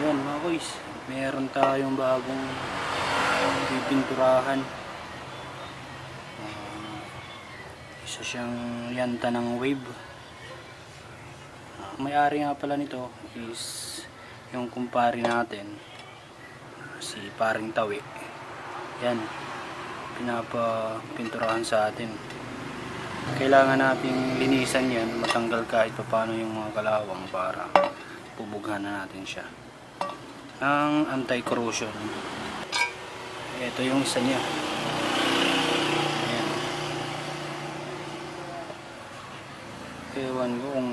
Ayan mga guys, meron tayong bagong pipinturahan. Uh, ah, isa siyang yanta ng wave. Uh, May-ari nga pala nito is yung kumpari natin, si paring tawi. Yan, pinapapinturahan sa atin. Kailangan nating linisan yan, matanggal kahit pa paano yung mga kalawang para pubughan na natin siya. Ang anti-corrosion. Ito yung isa niya. Ayan. Ewan ko kung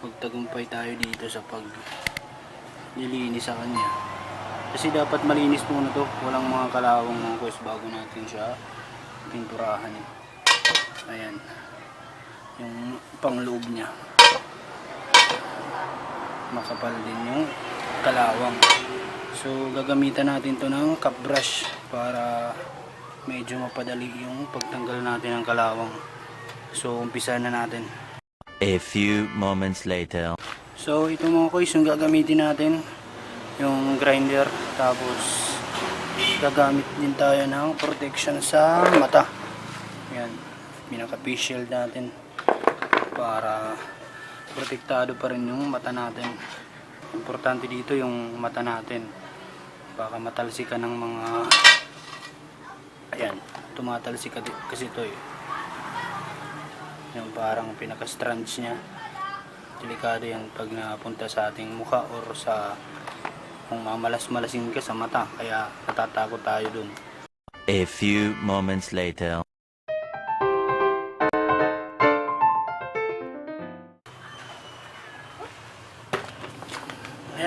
magtagumpay tayo dito sa pag nilinis sa kanya. Kasi dapat malinis muna to. Walang mga kalawang mga quest bago natin siya pinturahan. Eh. Ayan. Yung pangloob niya. Makapal din yung kalawang. So gagamitan natin to ng cup brush para medyo mapadali yung pagtanggal natin ng kalawang. So umpisa na natin. A few moments later. So ito mga koys yung gagamitin natin yung grinder tapos gagamit din tayo ng protection sa mata. Yan, pinaka face shield natin para protektado pa rin yung mata natin. Importante dito yung mata natin. Baka matalsikan ng mga ayan, tumatalsik kasi- ito eh. Yung parang pinaka strands niya delikado yan pag napunta sa ating mukha or sa kung mamalas-malasin ka sa mata kaya natatakot tayo dun A few moments later.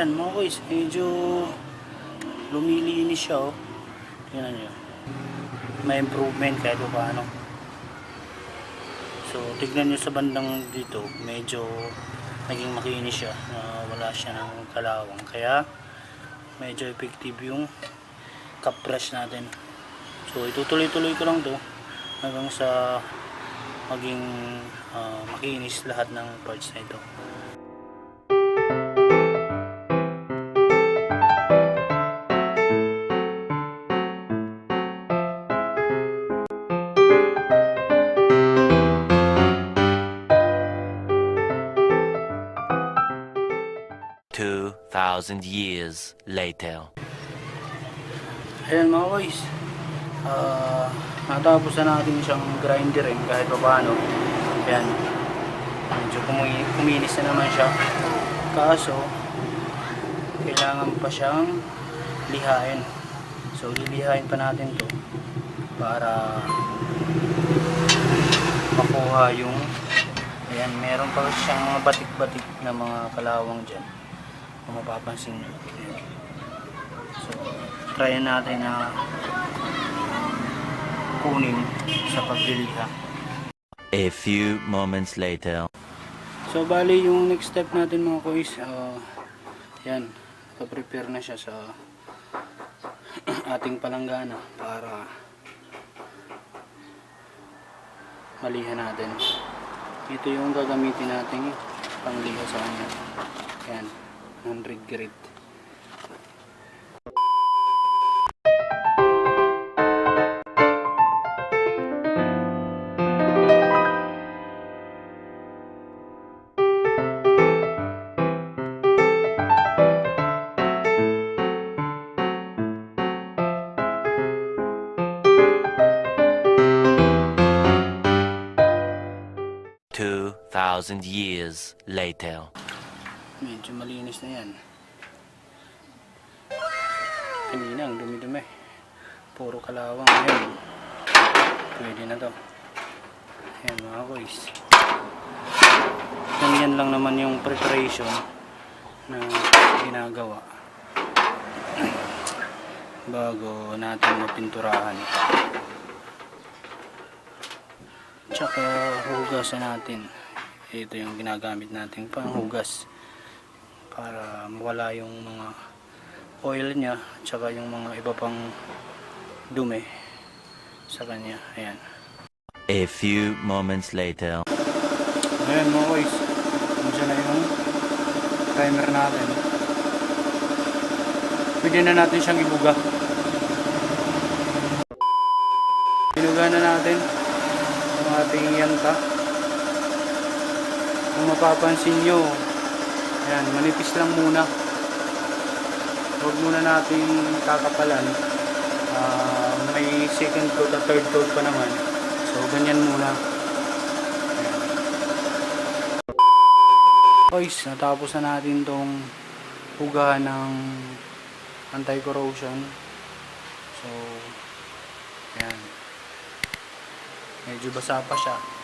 Ayan mga boys medyo lumilinis siya oh. Tingnan nyo may improvement kahit pa paano so tignan nyo sa bandang dito medyo naging makinis siya na wala siya ng kalawang. Kaya medyo effective yung cup brush natin. So itutuloy-tuloy ko lang to hanggang sa maging ah, makinis lahat ng parts na ito Two thousand years later. Ayan mga boys. Ah, natapos na natin siyang grinderin kahit pa paano. Ayan. Medyo kumi- kuminis na naman siya. Kaso, kailangan pa siyang lihain. So, lilihain pa natin to para makuha yung ayan, meron pa siyang mga batik-batik na mga kalawang dyan. Kung mapapansin nyo. So, try natin na kunin sa pagliliha. A few moments later. So, bali yung next step natin mga kuys, ah, yan, prepare na siya sa ating palanggana para maliha natin. Ito yung gagamitin nating pangliha sa kanya. Yan, and regret Two thousand years later. Medyo malinis na yan. Kanina ang dumi-dumi. Puro kalawang. Ayan. Pwede na to. Ayan mga boys. Ganyan lang naman yung preparation na ginagawa bago natin mapinturahan. Tsaka hugasan natin. Ito yung ginagamit natin panghugas para mawala yung mga oil niya tsaka yung mga iba pang dumi sa kanya. Ayan. A few moments later. Ayan mga boys. Nandiyan na yung timer natin. Pwede na natin siyang ibuga. Hinuga na natin ang ating yanta. Kung mapapansin nyo, ayan, manipis lang muna. Huwag muna natin kakapalan. Ah, may second coat at third coat pa naman. So, ganyan muna. Ayan. Guys, natapos na natin tong hugahan ng anti-corrosion. So, ayan. Medyo basa pa siya.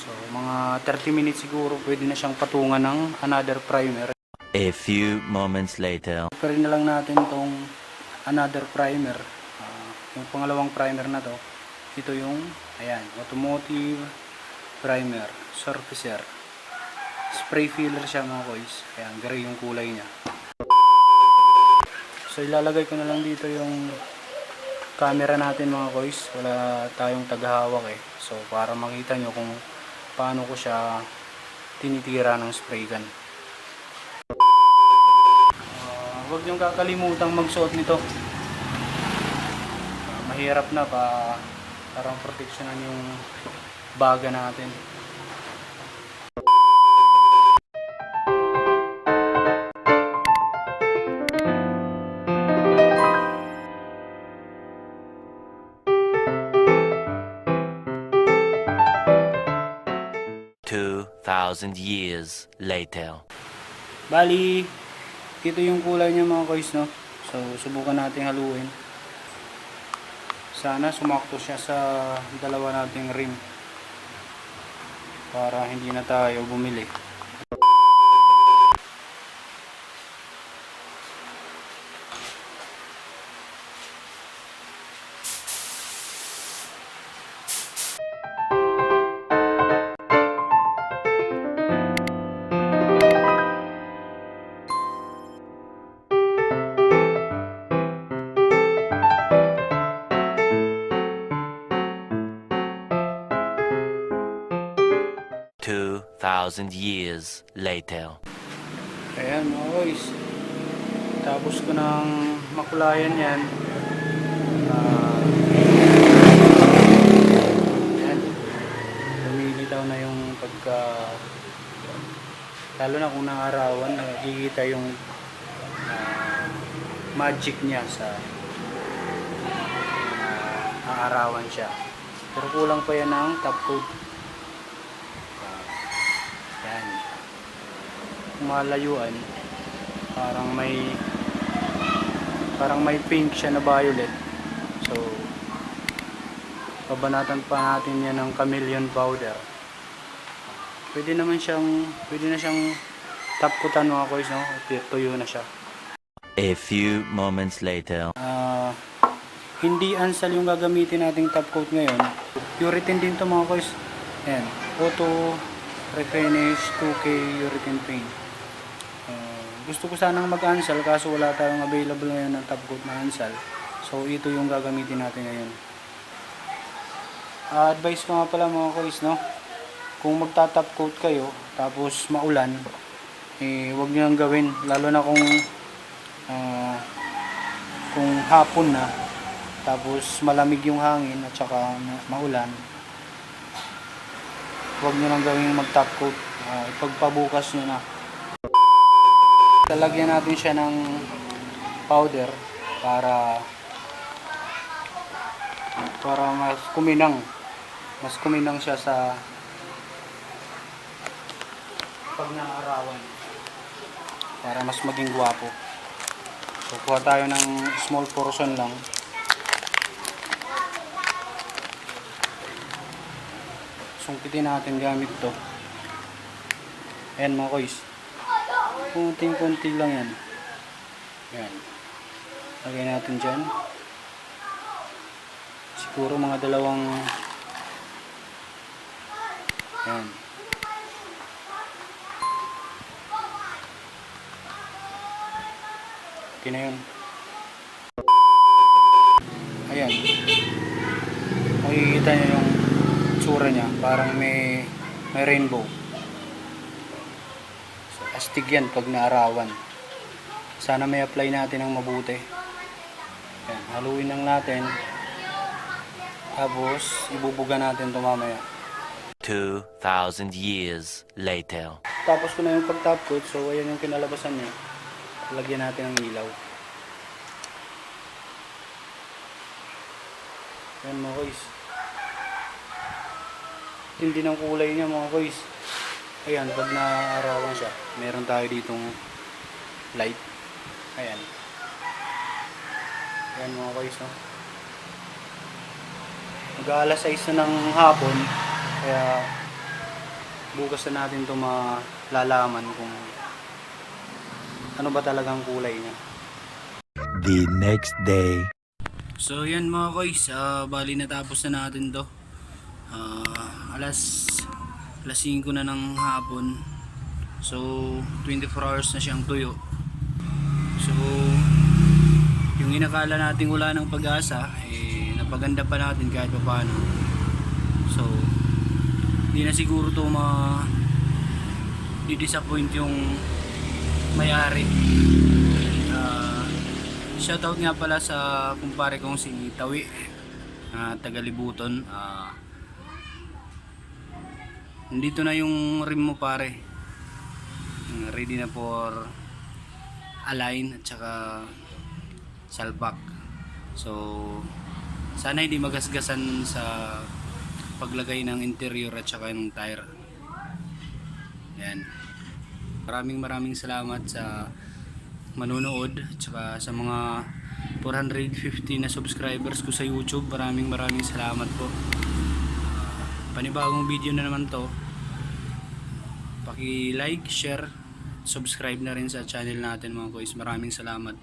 So, mga 30 minutes siguro pwede na siyang patungan ng another primer. A few moments later. Rin na lang natin tong another primer. Ah, yung pangalawang primer na to. Ito yung, ayan, automotive primer, surfacer. Spray filler siya mga boys. Ayan, gray yung kulay niya. So ilalagay ko na lang dito yung camera natin mga boys. Wala tayong tagahawak eh. So para makita nyo kung paano ko siya tinitira ng spray gun. Ah, huwag niyong kakalimutang magsuot nito. Ah, mahirap na pa parang proteksyonan yung baga natin. Two thousand years later. Bali, ito yung kulay niya mga kois, no? So, subukan natin haluin. Sana sumakto siya sa dalawa nating rim. Para hindi na tayo bumili. Two thousand years later. Ayan mga kois. Tapos ko ng makulayan yan. Ah, ayan. Lumilitaw na yung pagka lalo na kung naarawan nakikita yung ah, magic niya sa uh, aarawan siya pero kulang pa yan ng top coat yan kung malayuan parang may parang may pink siya na violet so babanatan pa natin yan ng chameleon powder pwede naman siyang pwede na siyang tapkutan mga kois no tuyo na siya A few moments later. Ah, hindi ansal yung gagamitin nating top coat ngayon. Urethane din to mga kois. Ayan. Auto Refinish 2K Urethane Paint. Ah, gusto ko sanang mag-ansal kaso wala tayong available ngayon ng top coat na ansal. So ito yung gagamitin natin ngayon. Ah, advice ko nga pala mga kois no. Kung magta-top coat kayo tapos maulan, eh wag niyo nang gawin lalo na kung ah, kung hapon na tapos malamig yung hangin at saka ma- maulan huwag nyo nang gawin mag top coat. Ah, ipagpabukas nyo na. Talagyan natin siya ng powder para para mas kuminang mas kuminang siya sa pag naarawan. Para mas maging gwapo. So, kuha tayo ng small portion lang. Sungkitin natin gamit to. Ayan mga kois. Kunting-kunti lang yan. Ayan. Lagay natin dyan. Siguro mga dalawang Ayan. Okay na yun. Ayan. Makikita nyo yung tsura niya. Parang may, may rainbow. So, astig yan pag naarawan. Sana may apply natin ng mabuti. Ayan. Haluin lang natin. Tapos, ibubuga natin ito mamaya. 2,000 years later. Tapos ko na yung pag-top coat, so ayan yung kinalabasan niya. Lagyan natin ng ilaw. Yan mga koys. Hindi ng kulay niya mga koys. Ayan, pag naarawan siya, meron tayo ditong light. Ayan. Ayan mga koys, no? Mag-aalas 6 na ng hapon, kaya bukas na natin ito malalaman kung ano ba talagang kulay niya. The next day. So yan mga koys, ah, bali natapos na natin to. Ah, alas alas 5 na ng hapon. So 24 hours na siyang tuyo. So yung inakala natin wala ng pag-asa, eh napaganda pa natin kahit pa paano. So hindi na siguro to ma di-disappoint yung may-ari. Ah, shoutout nga pala sa kumpare kong si Tawi na Tagalibuton. Ah, nandito na yung rim mo pare. Ready na for align at saka salpak. So sana hindi magasgasan sa paglagay ng interior at saka ng tire. Yan. Maraming maraming salamat sa manonood at saka sa mga 450 na subscribers ko sa YouTube. Maraming maraming salamat po. Panibagong video na naman to. Paki-like, share, subscribe na rin sa channel natin mga guys. Maraming salamat.